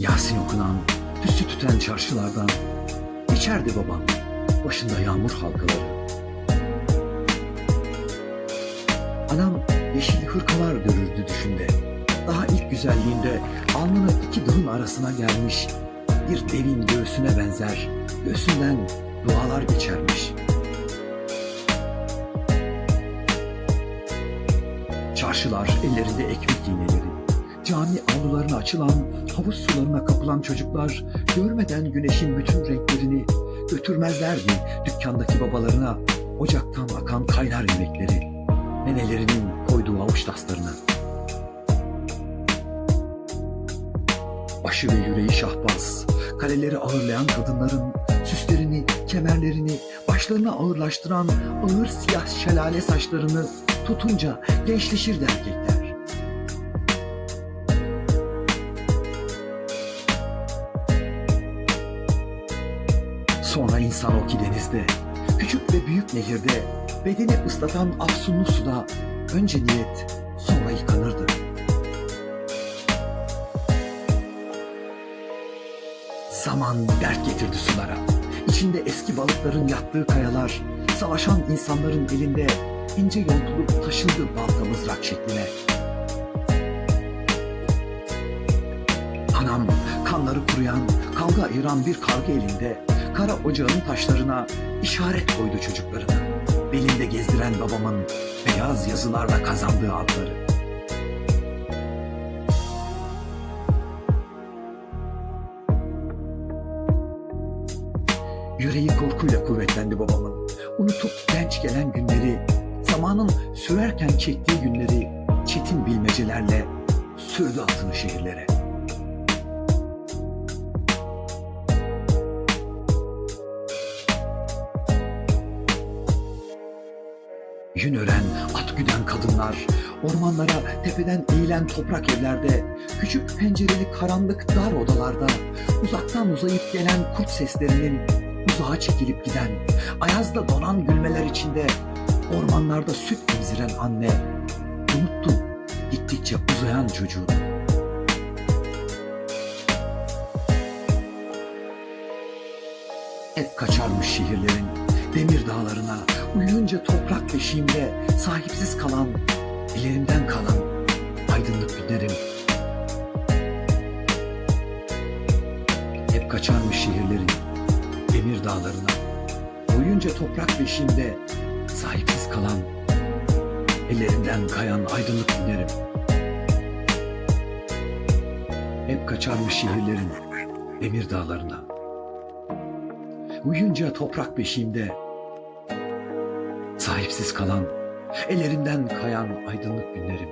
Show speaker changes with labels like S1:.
S1: Yasin okunan, tüsü tüten çarşılardan içerdi babam, başında yağmur halkaları. Anam yeşil hırkalar görürdü düşünde. Daha ilk güzelliğinde alnını iki dağın arasına gelmiş, bir devin göğsüne benzer, göğsünden dualar geçermiş. Çarşılar ellerinde ekmek iğneleri, cami avlularına açılan, havuz sularına kapılan çocuklar görmeden güneşin bütün renklerini götürmezlerdi dükkandaki babalarına ocaktan akan kaynar yemekleri, nenelerinin koyduğu avuç taslarına. Başı ve yüreği şahbaz, kaleleri ağırlayan kadınların süslerini, kemerlerini, başlarına ağırlaştıran ağır siyah şelale saçlarını tutunca gençleşirdi erkekler. Sonra insan o ki denizde, küçük ve büyük nehirde, bedeni ıslatan afsunlu suda önce niyet, sonra yıkanırdı. Zaman dert getirdi sulara. İçinde eski balıkların yattığı kayalar, savaşan insanların elinde ince yontulup taşındı balta mızrak şekline. Anam kanları kuruyan, kavga ayıran bir kargı elinde, kara ocağın taşlarına işaret koydu çocuklarına. Belinde gezdiren babamın beyaz yazılarla kazandığı adları. Yüreği korkuyla kuvvetlendi babamın. Unutup genç gelen günleri, zamanın sürerken çektiği günleri çetin bilmecelerle sürdü atını şehirlere. Yün ören, at güden kadınlar, ormanlara tepeden eğilen toprak evlerde, küçük pencereli karanlık dar odalarda, uzaktan uzayıp gelen kurt seslerinin uzağa çekilip giden, ayazda donan gülmeler içinde, ormanlarda süt emziren anne, unuttu gittikçe uzayan çocuğunu. Hep kaçarmış şehirlerin demir dağlarına, uyuyunca toprak beşiğimde sahipsiz kalan, ellerinden kalan aydınlık günlerim. Hep kaçarmış şehirlerin demir dağlarına, uyuyunca toprak beşiğimde sahipsiz kalan, ellerinden kayan aydınlık günlerim. Hep kaçarmış şehirlerin demir dağlarına. Uyuyunca toprak beşiğimde sahipsiz kalan, ellerinden kayan aydınlık günlerim.